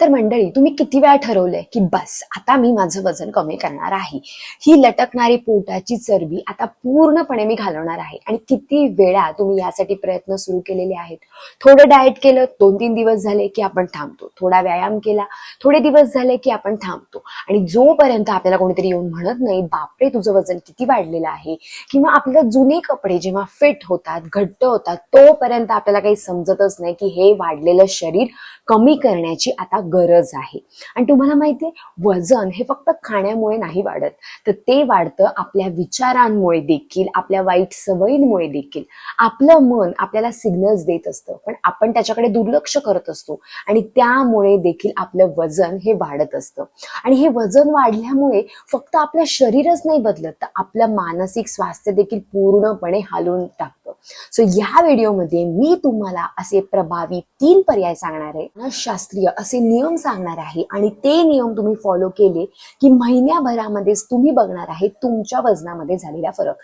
तर मंडळी तुम्ही किती वेळा ठरवलंय की बस आता मी माझं वजन कमी करणार आहे. ही लटकणारी पोटाची चरबी आता पूर्णपणे मी घालवणार आहे. आणि किती वेळा तुम्ही यासाठी प्रयत्न सुरू केलेले आहेत. थोडं डाएट केलं दोन तीन दिवस झाले की आपण थांबतो. थोडा व्यायाम केला थोडे दिवस झाले की आपण थांबतो. आणि जोपर्यंत आपल्याला कोणीतरी येऊन म्हणत नाही बापरे तुझं वजन किती वाढलेलं आहे? किंवा आपल्याला जुने कपडे जेव्हा फिट होतात घट्ट होतात तोपर्यंत आपल्याला काही समजतच नाही की हे वाढलेलं शरीर कमी करण्याची आता गरज आहे. आणि तुम्हाला माहितीये वजन हे फक्त खाण्यामुळे नाही वाढत. तर ते वाढतं आपल्या विचारांमुळे देखील आपल्या वाईट सवयींमुळे देखील. आपलं मन आपल्याला सिग्नल्स देत असतं पण आपण त्याच्याकडे दुर्लक्ष करत असतो. आणि त्यामुळे देखील आपलं वजन हे वाढत असतं. आणि हे वजन वाढल्यामुळे फक्त आपलं शरीरच नाही बदलत तर आपलं मानसिक स्वास्थ्य देखील पूर्णपणे हालून टाकतं. सो या व्हिडिओमध्ये मी तुम्हाला असे प्रभावी तीन पर्याय सांगणार आहे. शास्त्रीय असे नियम सांगणार आहे आणि ते नियम तुम्ही फॉलो केले की महिन्याभरामध्येच तुम्ही बघणार आहे तुमच्या वजनामध्ये झालेला फरक.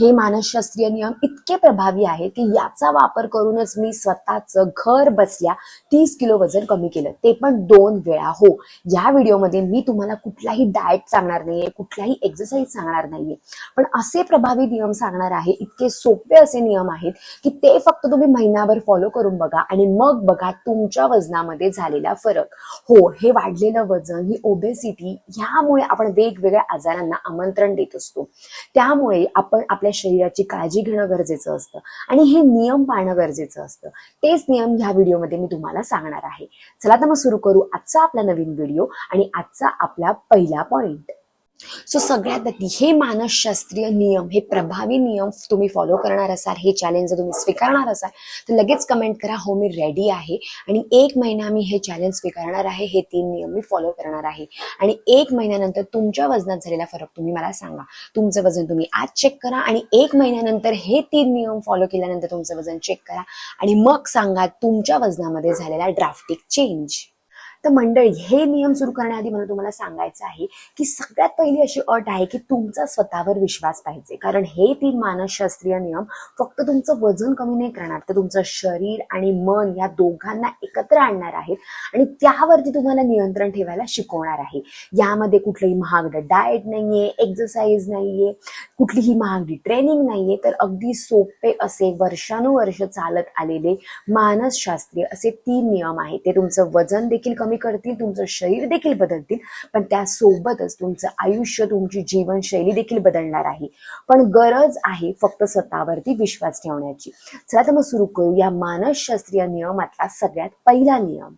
हे मानसशास्त्रीय नियम इतके प्रभावी आहेत की याचा वापर करूनच मी स्वतःचं घर बसल्या तीस किलो वजन कमी केलं. ते पण दोन वेळा हो. या व्हिडिओमध्ये मी तुम्हाला कुठलाही डाएट सांगणार नाहीये कुठलाही एक्सरसाइज सांगणार नाहीये. पण असे प्रभावी नियम सांगणार आहे इतके सोपे असे नियम आहेत की ते फक्त तुम्ही महिनाभर फॉलो करून बघा आणि मग बघा तुमच्या वजनामध्ये झालेला फरक. हो हे वाढलेलं वजन ही ओबेसिटी ह्यामुळे आपण वेगवेगळ्या आजारांना आमंत्रण देत असतो. त्यामुळे आपण आपल्या शरीराची काळजी घेणं गरजेचं असतं आणि हे नियम पाळणं गरजेचं असतं. तेच नियम ह्या व्हिडिओमध्ये मी तुम्हाला सांगणार आहे. चला तर मग सुरू करू आजचा आपला नवीन व्हिडिओ आणि आजचा आपला पहिला पॉइंट सो सगळ्यात आधी हे मानसशास्त्रीय नियम हे प्रभावी नियम तुम्ही फॉलो करणार असाल हे चॅलेंज जर तुम्ही स्वीकारणार असाल तर लगेच कमेंट करा हो मी रेडी आहे. आणि एक महिना मी हे चॅलेंज स्वीकारणार आहे हे तीन नियम मी फॉलो करणार आहे. आणि एक महिन्यानंतर तुमच्या वजनात झालेला फरक तुम्ही मला सांगा. तुमचं वजन तुम्ही आज चेक करा आणि एक महिन्यानंतर हे तीन नियम फॉलो केल्यानंतर तुमचं वजन चेक करा. आणि मग सांगा तुमच्या वजनामध्ये झालेला ड्राफ्टिक चेंज तर मंडळी हे नियम सुरू करण्याआधी मला तुम्हाला सांगायचं आहे की सगळ्यात पहिली अशी अट आहे की तुमचा स्वतःवर विश्वास पाहिजे. कारण हे तीन मानसशास्त्रीय नियम फक्त तुमचं वजन कमी नाही करणार तर तुमचं शरीर आणि मन या दोघांना एकत्र आणणार आहेत आणि त्यावरती तुम्हाला नियंत्रण ठेवायला शिकवणार आहे. यामध्ये कुठलंही महागडं डाएट नाहीये एक्झरसाईज नाहीये कुठलीही महागडी ट्रेनिंग नाहीये तर अगदी सोपे असे वर्षानुवर्ष चालत आलेले मानसशास्त्रीय असे तीन नियम आहेत. ते तुमचं वजन देखील कमी करतील तुमचं शरीर देखील बदलतील पण त्यासोबतच तुमचं आयुष्य तुमची जीवनशैली देखील बदलणार आहे. पण गरज आहे फक्त स्वतःवरती विश्वास ठेवण्याची. चला तर मग सुरू करू या मानसशास्त्रीय नियमातला सगळ्यात पहिला नियम.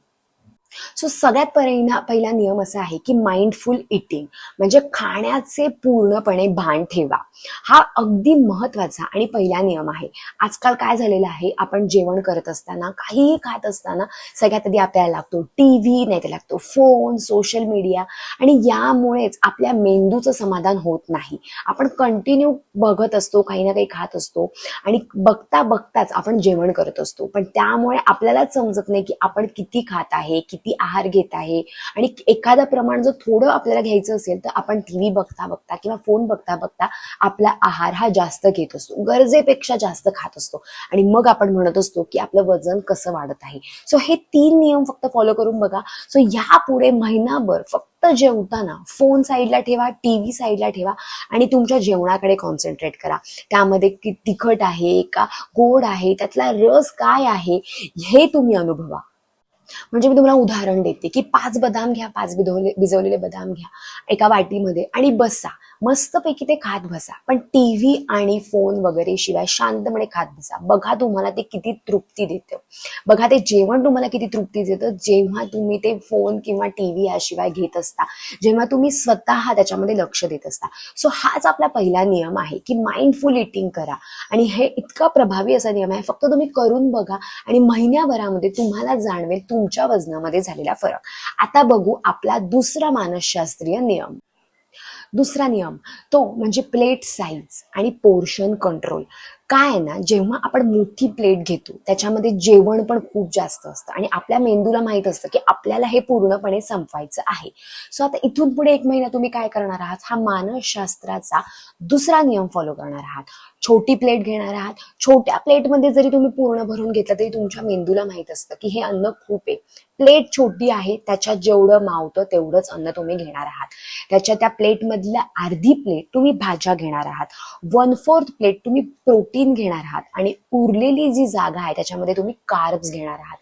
सो सगळ्यात पहिला पहिला नियम असा आहे की माइंडफुल इटिंग म्हणजे खाण्याचे पूर्णपणे भान ठेवा. हा अगदी महत्त्वाचा आणि पहिला नियम आहे. आजकाल काय झालेलं आहे आपण जेवण करत असताना काहीही खात असताना सगळ्यात आधी आपल्याला लागतो टी व्ही नाही तर लागतो फोन सोशल मीडिया आणि यामुळेच आपल्या मेंदूचं समाधान होत नाही. आपण कंटिन्यू बघत असतो काही ना काही खात असतो आणि बघता बघताच आपण जेवण करत असतो. पण त्यामुळे आपल्यालाच समजत नाही की आपण किती खात आहे किती आहार घेत आहे? आणि एखादं प्रमाण जर थोडं आपल्याला घ्यायचं असेल तर आपण टीव्ही बघता बघता किंवा फोन बघता बघता आपला आहार हा जास्त घेत असतो. गरजेपेक्षा जास्त खात असतो. आणि मग आपण म्हणत असतो की आपलं वजन कसं वाढत आहे? सो हे तीन नियम फक्त फॉलो करून बघा. सो यापुढे महिनाभर फक्त जेवताना फोन साईडला ठेवा टीव्ही साईडला ठेवा आणि तुमच्या जेवणाकडे कॉन्सन्ट्रेट करा. त्यामध्ये तिखट आहे का गोड आहे त्यातला रस काय आहे हे तुम्ही अनुभवा. म्हणजे मी तुम्हाला उदाहरण देते की पाच बदाम घ्या पाच भिजवले भिजवलेले बदाम घ्या एका वाटीमध्ये आणि बसा. मस्तपैकी ते खात बसा. पण टीव्ही आणि फोन वगैरे शिवाय शांतपणे खात बसा. बघा तुम्हाला ते किती तृप्ती देतं. बघा ते जेवण तुम्हाला किती तृप्ती देतं. जेव्हा तुम्ही ते फोन किंवा टीव्ही याशिवाय घेत असता जेव्हा तुम्ही स्वतः त्याच्यामध्ये लक्ष देत असता. सो हाच आपला पहिला नियम आहे की माइंडफुल इटिंग करा. आणि हे इतका प्रभावी असा नियम आहे. फक्त तुम्ही करून बघा आणि महिन्याभरामध्ये तुम्हाला जाणवेल तुमच्या वजनामध्ये झालेला फरक. आता बघू आपला दुसरा मानसशास्त्रीय नियम. दुसरा नियम तो म्हणजे प्लेट साईज आणि पोर्शन कंट्रोल काय आहे ना जेव्हा आपण मोठी प्लेट घेतो त्याच्यामध्ये जेवण पण खूप जास्त असतं आणि आपल्या मेंदूला माहीत असतं की आपल्याला हे पूर्णपणे संपवायचं आहे. सो आता इथून पुढे एक महिना तुम्ही काय करणार आहात? हा मानसशास्त्राचा दुसरा नियम फॉलो करणार आहात. छोटी प्लेट घेणार आहात. छोट्या प्लेटमध्ये जरी तुम्ही पूर्ण भरून घेतलं तरी तुमच्या मेंदूला माहीत असतं की हे अन्न खूप आहे. प्लेट छोटी आहे त्याच्यात जेवढं मावतं तेवढंच अन्न तुम्ही घेणार आहात. त्याच्या त्या प्लेटमधल्या अर्धी प्लेट तुम्ही भाज्या घेणार आहात. वन फोर्थ प्लेट तुम्ही प्रोटीन घेणार आहात. आणि उरलेली जी जागा आहे त्याच्यामध्ये तुम्ही कार्ब्स घेणार आहात.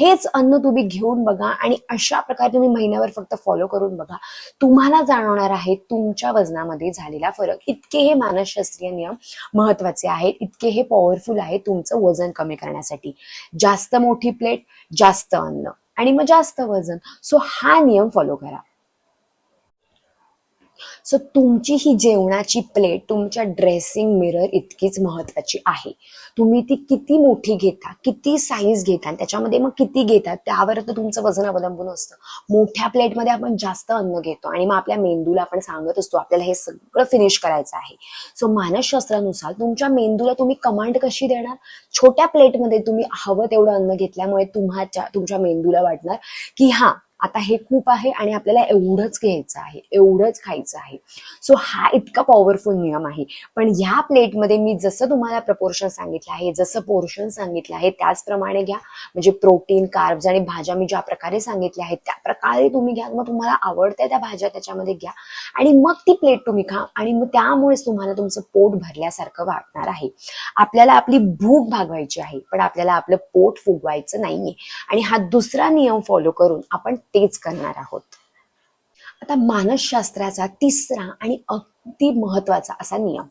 हेच अन्न तुम्ही घेऊन बघा आणि अशा प्रकारे तुम्ही महिन्यावर फक्त फॉलो करून बघा. तुम्हाला जाणवणार आहे तुमच्या वजनामध्ये झालेला फरक. इतके हे मानसशास्त्रीय नियम महत्त्वाचे आहेत इतके हे पॉवरफुल आहे तुमचं वजन कमी करण्यासाठी. जास्त मोठी प्लेट जास्त अन्न. आणि मग जास्त वजन. सो हा नियम फॉलो करा. सो तुमची ही जेवणाची प्लेट तुमच्या ड्रेसिंग मिरर इतकीच महत्वाची आहे. तुम्ही ती किती मोठी घेता किती साईज घेता आणि त्याच्यामध्ये मग किती घेतात त्यावर तर तुमचं वजन अवलंबून असतं. मोठ्या प्लेटमध्ये आपण जास्त अन्न घेतो आणि मग आपल्या मेंदूला आपण सांगत असतो आपल्याला हे सगळं फिनिश करायचं आहे. सो मानसशास्त्रानुसार तुमच्या मेंदूला तुम्ही कमांड कशी देणार? छोट्या प्लेटमध्ये तुम्ही हवं तेवढं अन्न घेतल्यामुळे तुम्हाला तुमच्या मेंदूला वाटणार की हा आता हे खूप आहे आणि आपल्याला एवढंच घ्यायचं आहे एवढंच खायचं आहे. सो हा इतका पॉवरफुल नियम आहे. पण ह्या प्लेटमध्ये मी जसं तुम्हाला प्रपोर्शन सांगितलं आहे जसं पोर्शन सांगितलं आहे त्याचप्रमाणे घ्या. म्हणजे प्रोटीन कार्ब्स आणि भाज्या मी ज्या प्रकारे सांगितल्या आहेत त्या प्रकारे तुम्ही घ्या. मग तुम्हाला आवडत्या त्या भाज्या त्याच्यामध्ये घ्या. आणि मग ती प्लेट तुम्ही खा. आणि मग त्यामुळेच तुम्हाला तुमचं पोट भरल्यासारखं वाटणार आहे. आपल्याला आपली भूक भागवायची आहे पण आपल्याला आपलं पोट फुगवायचं नाहीये. आणि हा दुसरा नियम फॉलो करून आपण तेच करणार आहोत. आता मानसशास्त्राचा तिसरा आणि अगदी महत्त्वाचा असा नियम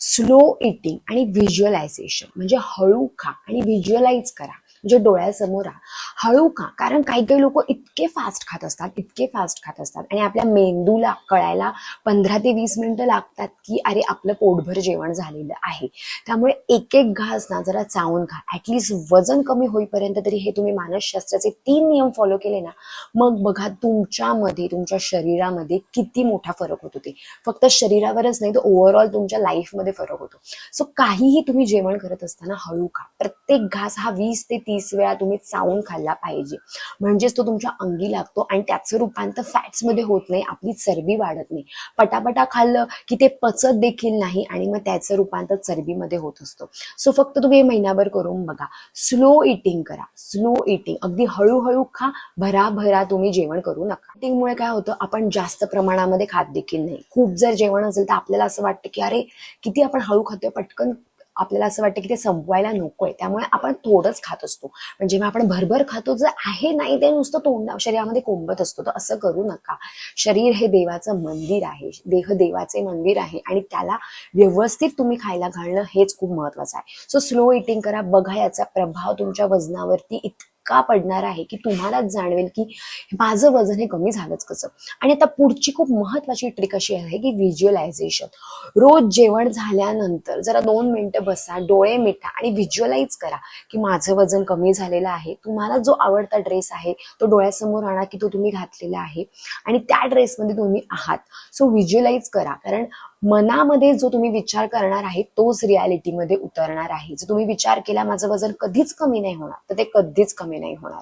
स्लो इटिंग आणि व्हिज्युअलायझेशन म्हणजे हळू खा आणि व्हिज्युअलाइज करा. म्हणजे डोळ्यासमोर राहा. हळू का? कारण काही काही लोक इतके फास्ट खात असतात इतके फास्ट खात असतात आणि आपल्या मेंदूला कळायला पंधरा ते वीस मिनिटं लागतात की अरे आपलं पोटभर जेवण झालेलं आहे. त्यामुळे एक एक घास ना जरा चावून खा. ऍटलिस्ट वजन कमी होईपर्यंत तरी हे तुम्ही मानसशास्त्राचे तीन नियम फॉलो केले ना मग बघा तुमच्यामध्ये तुमच्या शरीरामध्ये किती मोठा फरक होतो ते. फक्त शरीरावरच नाही तर ओव्हरऑल तुमच्या लाईफमध्ये फरक होतो. सो काहीही तुम्ही जेवण करत असताना हळू खा. प्रत्येक घास हा वीस ते तीस वेळा तुम्ही चावून खाल्ला पाहिजे. म्हणजेच तो तुमच्या अंगी लागतो आणि त्याचं रूपांतर फॅट्समध्ये होत नाही आपली चरबी वाढत नाही. पटापटा खाल्लं की ते पचत देखील नाही आणि मग त्याचं रूपांतर चरबीमध्ये होत असतं. सो फक्त तुम्ही महिनाभर करून बघा. स्लो इटिंग करा. स्लो इटिंग अगदी हळूहळू खा. भराभरा तुम्ही जेवण करू नका. इटिंगमुळे काय होतं? आपण जास्त प्रमाणामध्ये खात देखील नाही. खूप जर जेवण असेल तर आपल्याला असं वाटतं की अरे किती आपण हळू खातोय? पटकन आपल्याला असं वाटतं की ते संपवायला नकोय. त्यामुळे आपण थोडंच खात असतो. पण जेव्हा आपण भरभर खातो जर आहे नाही ते नुसतं तोंड शरीरामध्ये कोंबत असतो. तर असं करू नका. शरीर हे देवाचं मंदिर आहे. देह देवाचे मंदिर आहे. आणि त्याला व्यवस्थित तुम्ही खायला घालणं हेच खूप महत्वाचं आहे. सो स्लो इटिंग करा. बघा याचा प्रभाव तुमच्या वजनावरती इतका पडणार आहे की तुम्हालाच जाणवेल की माझं वजन हे कमी झालंच कसं. आणि आता पुढची खूप महत्वाची ट्रिक अशी आहे की व्हिज्युअलायझेशन रोज जेवण झाल्यानंतर जरा दोन मिनिटं बसा डोळे मिटा आणि व्हिज्युअलाइज करा की माझं वजन कमी झालेलं आहे. तुम्हाला जो आवडता ड्रेस आहे तो डोळ्यासमोर आणा की तो तुम्ही घातलेला आहे. आणि त्या ड्रेसमध्ये तुम्ही आहात. सो व्हिज्युअलाइज करा. कारण मनामध्ये जो तुम्ही विचार करणार आहे तोच रियालिटीमध्ये उतरणार आहे. जर तुम्ही विचार केला माझं वजन कधीच कमी नाही होणार तर ते कधीच कमी नाही होणार.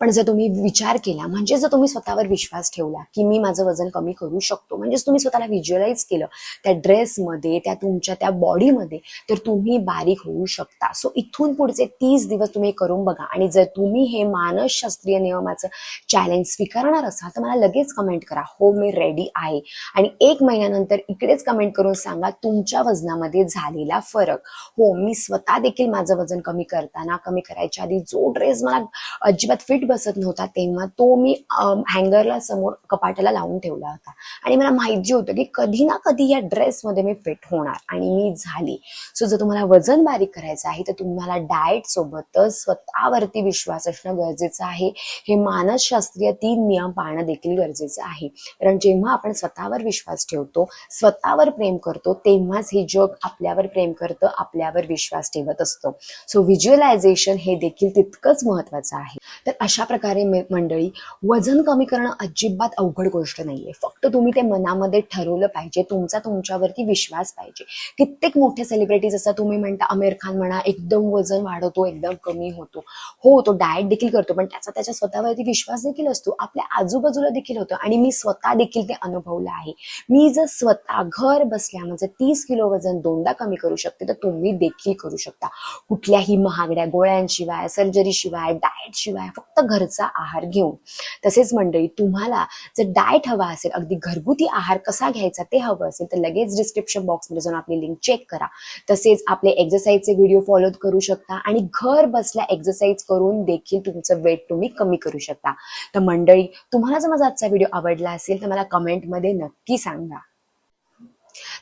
पण जर तुम्ही विचार केला म्हणजे जर तुम्ही स्वतःवर विश्वास ठेवला की मी माझं वजन कमी करू शकतो म्हणजेच तुम्ही स्वतःला व्हिज्युअलाइज केलं त्या ड्रेसमध्ये त्या तुमच्या त्या बॉडीमध्ये तर तुम्ही बारीक होऊ शकता. सो इथून पुढचे तीस दिवस तुम्ही करून बघा. आणि जर तुम्ही हे मानसशास्त्रीय नियमाचं चॅलेंज स्वीकारणार असाल तर मला लगेच कमेंट करा. हो मी रेडी आहे. आणि एक महिन्यानंतर इकडेच कमेंट करून सांगा तुमच्या वजनामध्ये झालेला फरक. हो मी स्वतः देखील माझं वजन कमी करताना कमी करायच्या आधी जो ड्रेस मला अजिबात फिट बसत नव्हता तेव्हा तो मी हँगरला समोर कपाटाला लावून ठेवला होता. आणि मला माहिती होतं की कधी ना कधी या ड्रेसमध्ये मी फिट होणार आणि मी झाली. सो जर तुम्हाला वजन बारीक करायचं आहे तर तुम्हाला डाएट सोबतच स्वतःवरती विश्वास असणं गरजेचं आहे. हे मानसशास्त्रीय तीन नियम पाळणं देखील गरजेचं आहे. कारण जेव्हा आपण स्वतःवर विश्वास ठेवतो स्वतःवर प्रेम करतो तेव्हाच हे जग आपल्यावर प्रेम करतं आपल्यावर विश्वास ठेवत असतो. सो व्हिज्युअलायझेशन हे देखील तितकंच महत्वाचं आहे. तर अशा प्रकारे मंडळी वजन कमी करणं अजिबात अवघड गोष्ट नाहीये. फक्त तुम्ही ते मनामध्ये ठरवलं पाहिजे. तुमचा तुमच्यावरती विश्वास पाहिजे. कित्येक मोठे सेलिब्रिटीज असतात तुम्ही म्हणता आमिर खान म्हणा एकदम वजन वाढवतो एकदम कमी होतो. हो तो डाएट देखील करतो पण त्याचा त्याच्या स्वतःवरती विश्वास देखील असतो. आपल्या आजूबाजूला देखील होतो आणि मी स्वतः देखील ते अनुभवलं आहे. मी जर स्वतः घर बसल्या म्हणजे तीस किलो वजन दोनदा कमी करू शकते तर तुम्ही देखील करू शकता. कुठल्याही महागड्या गोळ्यांशिवाय सर्जरी शिवाय फक्त घरचा आहार घेऊन. तसेच मंडळी तुम्हाला जर डाएट हवा असेल अगदी घरगुती आहार कसा घ्यायचा ते हवं असेल तर लगेच डिस्क्रिप्शन बॉक्समध्ये जाऊन आपली लिंक चेक करा. तसेच आपले एक्झरसाईजचे व्हिडिओ फॉलो करू शकता आणि घर बसल्या एक्झरसाईज करून देखील तुमचं वेट तुम्ही कमी करू शकता. तर मंडळी तुम्हाला जर माझा आजचा व्हिडिओ आवडला असेल तर मला कमेंटमध्ये नक्की सांगा.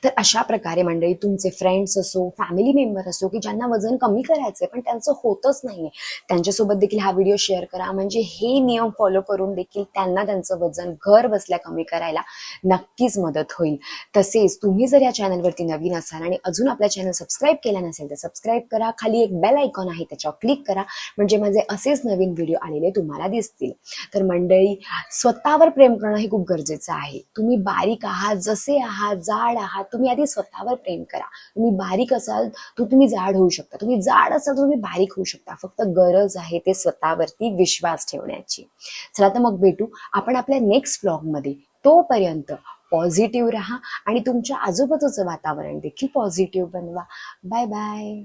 तर अशा प्रकारे मंडळी तुमचे फ्रेंड्स असो फॅमिली मेंबर असो की ज्यांना वजन कमी करायचंय पण त्यांचं होतच नाहीये त्यांच्यासोबत देखील हा व्हिडिओ शेअर करा. म्हणजे हे नियम फॉलो करून देखील त्यांना त्यांचं वजन घर बसल्या कमी करायला नक्कीच मदत होईल. तसेच तुम्ही जर या चॅनलवरती नवीन असाल आणि अजून आपल्या चॅनल सबस्क्राईब केला नसेल तर सबस्क्राईब करा. खाली एक बेल आयकॉन आहे त्याच्यावर क्लिक करा. म्हणजे माझे असेच नवीन व्हिडिओ आलेले तुम्हाला दिसतील. तर मंडळी स्वतःवर प्रेम करणं हे खूप गरजेचं आहे. तुम्ही बारीक आहात जसे आहात जाड आहात तुम्ही आधी स्वतःवर प्रेम करा. तुम्ही बारीक असाल तर तुम्ही जाड होऊ शकता. तुम्ही जाड असाल तर तुम्ही बारीक होऊ शकता. फक्त गरज आहे ते स्वतःवरती विश्वास ठेवण्याची. चला तर मग भेटू. आपण आपल्या नेक्स्ट ब्लॉगमध्ये तोपर्यंत पॉझिटिव्ह राहा आणि तुमच्या आजूबाजूचं वातावरण देखील पॉझिटिव्ह बनवा. Bye bye